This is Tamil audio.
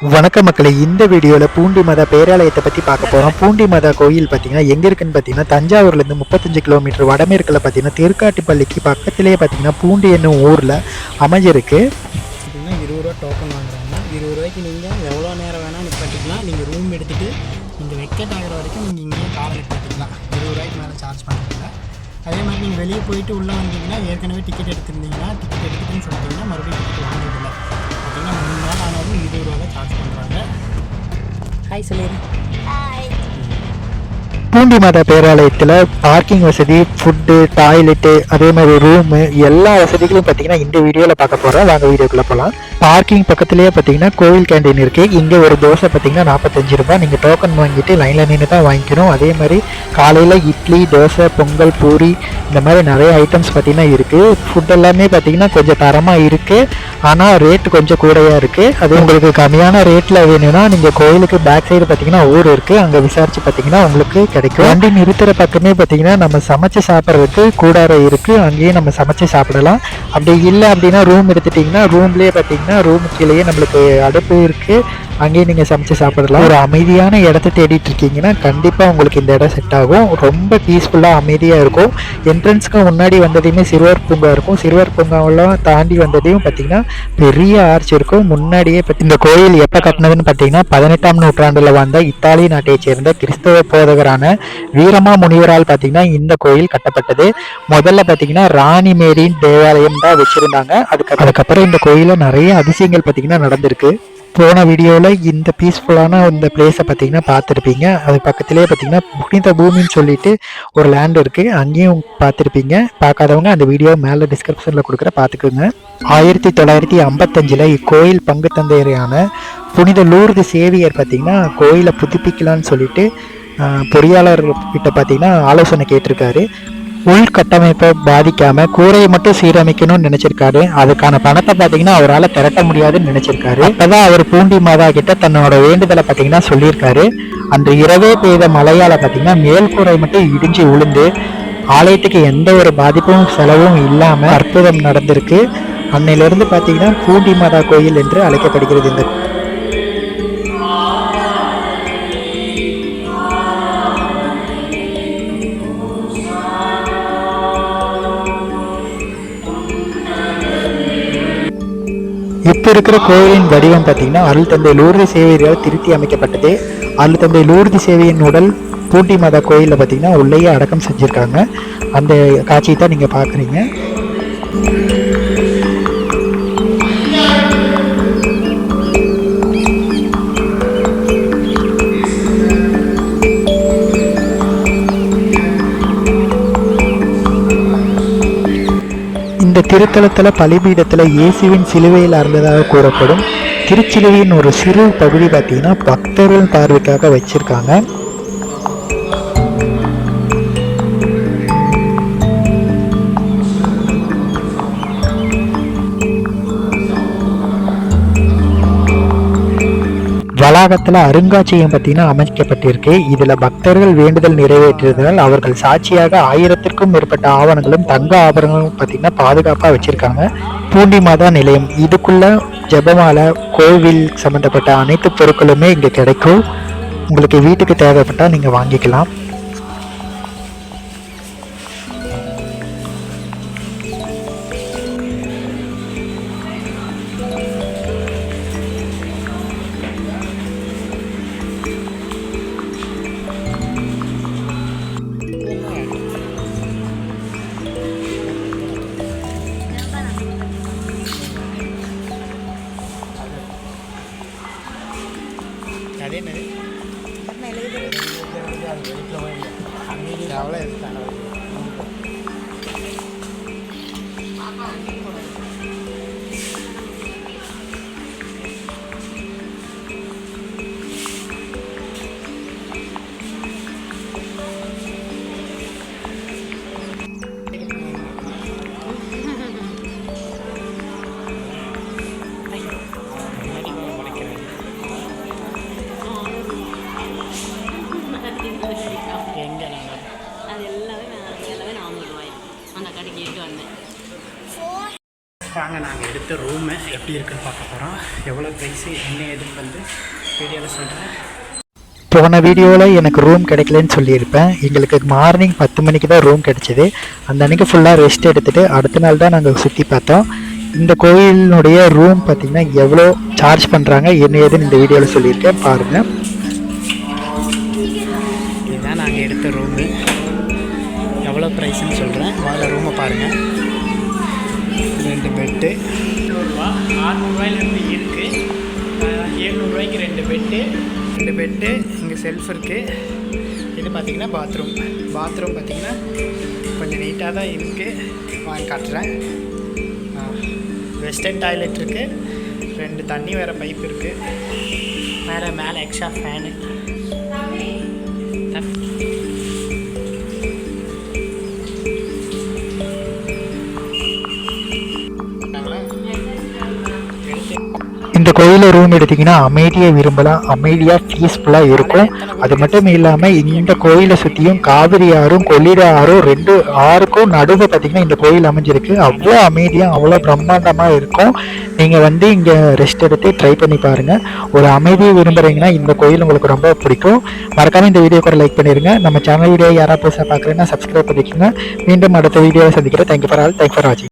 வணக்க மக்களை இந்த வீடியோவில் பூண்டி மத பேராலயத்தை பற்றி பார்க்க போகிறோம் பூண்டி மத கோயில் பார்த்தீங்கன்னா எங்கே இருக்குன்னு பார்த்தீங்கன்னா தஞ்சாவூர்லேருந்து முப்பத்தஞ்சு கிலோமீட்டர் வடமேற்கில் பார்த்தீங்கன்னா திருக்காட்டுப்பள்ளிக்கு பக்கத்திலேயே பார்த்தீங்கன்னா பூண்டி என்னும் ஊரில் அமைஞ்சிருக்கு. பார்த்தீங்கன்னா இருபது ரூபா டோக்கன் வாங்குறாங்க. இருபது ரூபாய்க்கு நீங்கள் எவ்வளோ நேரம் வேணால் நிப்பாட்டிக்கலாம் நீங்கள் ரூம் எடுத்துகிட்டு நீங்கள் வெக்கெட் ஆகிற வரைக்கும் நீங்கள் இங்கேயே கார் எடுத்துக்கலாம் இருபது ரூபாய்க்கு மேலே சார்ஜ் பண்ணுறாங்க அதே மாதிரி நீங்கள் வெளியே போயிட்டு உள்ளே வந்தீங்கன்னா ஏற்கனவே டிக்கெட் எடுத்திருந்தீங்கன்னா டிக்கெட் எடுத்துட்டுன்னு சொல்லிட்டீங்கன்னா மறுபடியும் டிக்கெட் வாங்குறதில்ல. இருபது ரூபா தான் சார்ஜ் பண்ணுறாங்க ஹாய் சொல்லிடுறேன் பூண்டி மாதா பேராலயத்தில் பார்க்கிங் வசதி ஃபுட்டு டாய்லெட்டு அதே மாதிரி ரூமு எல்லா வசதிகளும் பார்த்தீங்கன்னா இந்த வீடியோவில் பார்க்க போகிறோம் வாங்க வீடியோக்குள்ளே போகலாம் பார்க்கிங் பக்கத்துலேயே பார்த்தீங்கன்னா கோவில் கேண்டீன் இருக்குது இங்கே ஒரு தோசை பார்த்தீங்கன்னா நாற்பத்தஞ்சு ரூபாய். நீங்கள் டோக்கன் வாங்கிட்டு லைனில் நின்று தான் வாங்கிக்கணும். அதே மாதிரி காலையில் இட்லி தோசை பொங்கல் பூரி இந்த மாதிரி நிறைய ஐட்டம்ஸ் பார்த்தீங்கன்னா இருக்குது ஃபுட் எல்லாமே பார்த்தீங்கன்னா கொஞ்சம் தரமாக இருக்குது ஆனால் ரேட் கொஞ்சம் கூடையாக இருக்குது அது உங்களுக்கு கம்மியான ரேட்டில் வேணும்னா நீங்கள் கோயிலுக்கு பேக் சைடு பார்த்தீங்கன்னா ஊர் இருக்குது அங்கே விசாரித்து பார்த்தீங்கன்னா உங்களுக்கு கிடைக்கும். வண்டி நிறுத்துற பக்கமே பார்த்தீங்கன்னா நம்ம சமைச்சு சாப்பிட்றதுக்கு கூடாரம் இருக்குது அங்கேயே நம்ம சமைச்சு சாப்பிடலாம். அப்படி இல்லை அப்படின்னா ரூம் எடுத்துட்டிங்கன்னா ரூம்லேயே பார்த்தீங்கன்னா ரூம் கீழேயே நம்மளுக்கு அடுப்பு இருக்குது அங்கேயே நீங்கள் சமைச்சு சாப்பிடலாம். ஒரு அமைதியான இடத்த தேடிட்டு இருக்கீங்கன்னா கண்டிப்பாக உங்களுக்கு இந்த இடம் செட் ஆகும். ரொம்ப பீஸ்ஃபுல்லாக அமைதியாக இருக்கும். என்ட்ரன்ஸ்க்கு முன்னாடி வந்ததையுமே சிறுவர் பூங்கா இருக்கும். சிறுவர் பூங்காவெல்லாம் தாண்டி வந்ததையும் பார்த்தீங்கன்னா பெரிய ஆர்ச் இருக்கும். முன்னாடியே பத்தி இந்த கோயில் எப்போ கட்டினதுன்னு பார்த்தீங்கன்னா பதினெட்டாம் நூற்றாண்டில் வந்த இத்தாலி நாட்டை சேர்ந்த கிறிஸ்தவ போதகரான வீரமா முனிவரால் பார்த்தீங்கன்னா இந்த கோயில் கட்டப்பட்டது. முதல்ல பார்த்தீங்கன்னா ராணி மேரின் தேவாலயம் தான் வச்சுருந்தாங்க. அதுக்கு அதுக்கப்புறம் இந்த கோயிலில் நிறைய அதிசயங்கள் பார்த்தீங்கன்னா நடந்திருக்கு. போன வீடியோவில் இந்த பீஸ்ஃபுல்லான இந்த பிளேஸை பார்த்தீங்கன்னா பார்த்துருப்பீங்க. அது பக்கத்துலேயே பார்த்தீங்கன்னா புனித பூமின்னு சொல்லிட்டு ஒரு லேண்ட் இருக்குது அங்கேயும் பார்த்துருப்பீங்க. பார்க்காதவங்க அந்த வீடியோ மேலே டிஸ்கிரிப்ஷனில் கொடுக்குற பார்த்துக்கோங்க. ஆயிரத்தி தொள்ளாயிரத்தி ஐம்பத்தஞ்சில் இக்கோயில் பங்கு தந்தையரான புனித லூர்து சேவியர் பார்த்தீங்கன்னா கோயிலை புதுப்பிக்கலான்னு சொல்லிட்டு ஆஹ், பொறியாளர் கிட்ட பார்த்தீங்கன்னா ஆலோசனை கேட்டிருக்காரு. உள்கட்டமைப்பை பாதிக்காம கூரையை மட்டும் சீரமைக்கணும்னு நினைச்சிருக்காரு. அதுக்கான பணத்தை பார்த்தீங்கன்னா அவரால் திரட்ட முடியாதுன்னு நினைச்சிருக்காரு. அப்பதான் அவர் பூண்டி மாதா கிட்ட தன்னோட வேண்டுதலை பாத்தீங்கன்னா சொல்லியிருக்காரு. அன்று இரவே பெய்த மழையால பார்த்தீங்கன்னா மேல்கூரை மட்டும் இடிஞ்சு விழுந்து ஆலயத்துக்கு எந்த ஒரு பாதிப்பும் செலவும் இல்லாம அற்புதம் நடந்திருக்கு. அன்னையிலிருந்து பாத்தீங்கன்னா பூண்டி மாதா கோயில் என்று அழைக்கப்படுகிறது. இந்த இப்போ இருக்கிற கோயிலின் வடிவம் பார்த்தீங்கன்னா அருள் தந்தை லூர்தி சேவையால் திருத்தி அமைக்கப்பட்டது. அருள் தந்தை லூர்தி சேவையின் உடல் பூட்டி மாதா கோயிலில் பார்த்தீங்கன்னா உள்ளேயே அடக்கம் செஞ்சுருக்காங்க. அந்த காட்சியை தான் நீங்கள் பார்க்குறீங்க. இந்த திருத்தலத்தில் பலிபீடத்தில் இயேசுவின் சிலுவையில் அறந்ததாக கூறப்படும். திருச்சிலுவையின் ஒரு சிறு பகுதி பார்த்தீங்கன்னா பக்தர்கள் பார்வைக்காக வச்சிருக்காங்க. வளாகத்தில் அருங்காட்சியகம் பார்த்தீங்கன்னா அமைக்கப்பட்டிருக்கு. இதில் பக்தர்கள் வேண்டுதல் நிறைவேற்றியதால் அவர்கள் சாட்சியாக ஆயிரத்திற்கும் மேற்பட்ட ஆவணங்களும் தங்க ஆபரணங்களும் பார்த்தீங்கன்னா பாதுகாப்பாக வச்சுருக்காங்க. பூண்டி மாதா நிலையம். இதுக்குள்ள ஜெபமாலை கோவில் சம்மந்தப்பட்ட அனைத்து பொருட்களுமே இங்கே கிடைக்கும். உங்களுக்கு வீட்டுக்கு தேவைப்பட்டால் நீங்கள் வாங்கிக்கலாம். எவ்வளோ இருக்கு எங்கே நாங்கள் அது எல்லாமே நான் வாங்க நாங்கள் எடுத்த ரூமு எப்படி இருக்குன்னு பார்க்க போகிறோம் எவ்வளோ ப்ரைஸு என்ன ஏதுன்னு வந்து வீடியோவில் சொல்கிறேன் போன வீடியோவில் எனக்கு ரூம் கிடைக்கலன்னு சொல்லியிருப்பேன். எங்களுக்கு மார்னிங் பத்து மணிக்கு தான் ரூம் கிடைச்சிது. அந்த அன்றைக்கி ஃபுல்லாக ரெஸ்ட் எடுத்துகிட்டு அடுத்த நாள் தான் நாங்கள் சுற்றி பார்த்தோம். இந்த கோயிலினுடைய ரூம் பார்த்திங்கன்னா எவ்வளோ சார்ஜ் பண்ணுறாங்க என்ன ஏதுன்னு இந்த வீடியோவில் சொல்லியிருக்கேன். பாருங்கள் இதுதான் நாங்கள் எடுத்த ரூமு எவ்வளோ ப்ரைஸ்னு சொல்கிறேன் முதல்ல ரூமை பாருங்கள் ரெண்டு பெட்டு நூறுரூவா ஆறுநூறுவாயிலேருந்து இருக்குது ஏழ்நூறுவாய்க்கு ரெண்டு பெட்டு ரெண்டு பெட்டு இங்கே செல்ஃப் இருக்குது இது பார்த்திங்கன்னா பாத்ரூம் பாத்ரூம் பார்த்திங்கன்னா கொஞ்சம் நீட்டாக தான் இருக்குது வாங்கி காட்டுறேன். வெஸ்டர்ன் டாய்லெட் இருக்குது ரெண்டு தண்ணி வேறு பைப் இருக்குது வேறு மேலே எக்ஸ்ட்ரா ஃபேனு இந்த கோயிலில் ரூம் எடுத்திங்கன்னா அமைதியை விரும்பலாம். அமைதியாக பீஸ்ஃபுல்லாக இருக்கும். அது மட்டும் இல்லாமல் இந்த கோயிலை சுற்றியும் காவிரி ஆறும் கொள்ளிட ஆறும் ரெண்டு ஆறுக்கும் நடுவில் பார்த்திங்கன்னா இந்த கோயில் அமைஞ்சிருக்கு. அவ்வளோ அமைதியாக அவ்வளோ பிரம்மாண்டமாக இருக்கும். நீங்கள் வந்து இங்கே ரெஸ்ட் எடுத்து ட்ரை பண்ணி பாருங்கள் ஒரு அமைதியை விரும்புகிறீங்கன்னா இந்த கோயில் உங்களுக்கு ரொம்ப பிடிக்கும். மறக்காமல் இந்த வீடியோ கூட லைக் பண்ணிடுங்க நம்ம சேனல் வீடியோ யாராவது புதுசாக பார்க்குறேன்னா சப்ஸ்கிரைப் பண்ணிக்கோங்க. மீண்டும் அடுத்த வீடியோவை சந்திக்கிறேன். Thank you for all thank for வாட்சிங்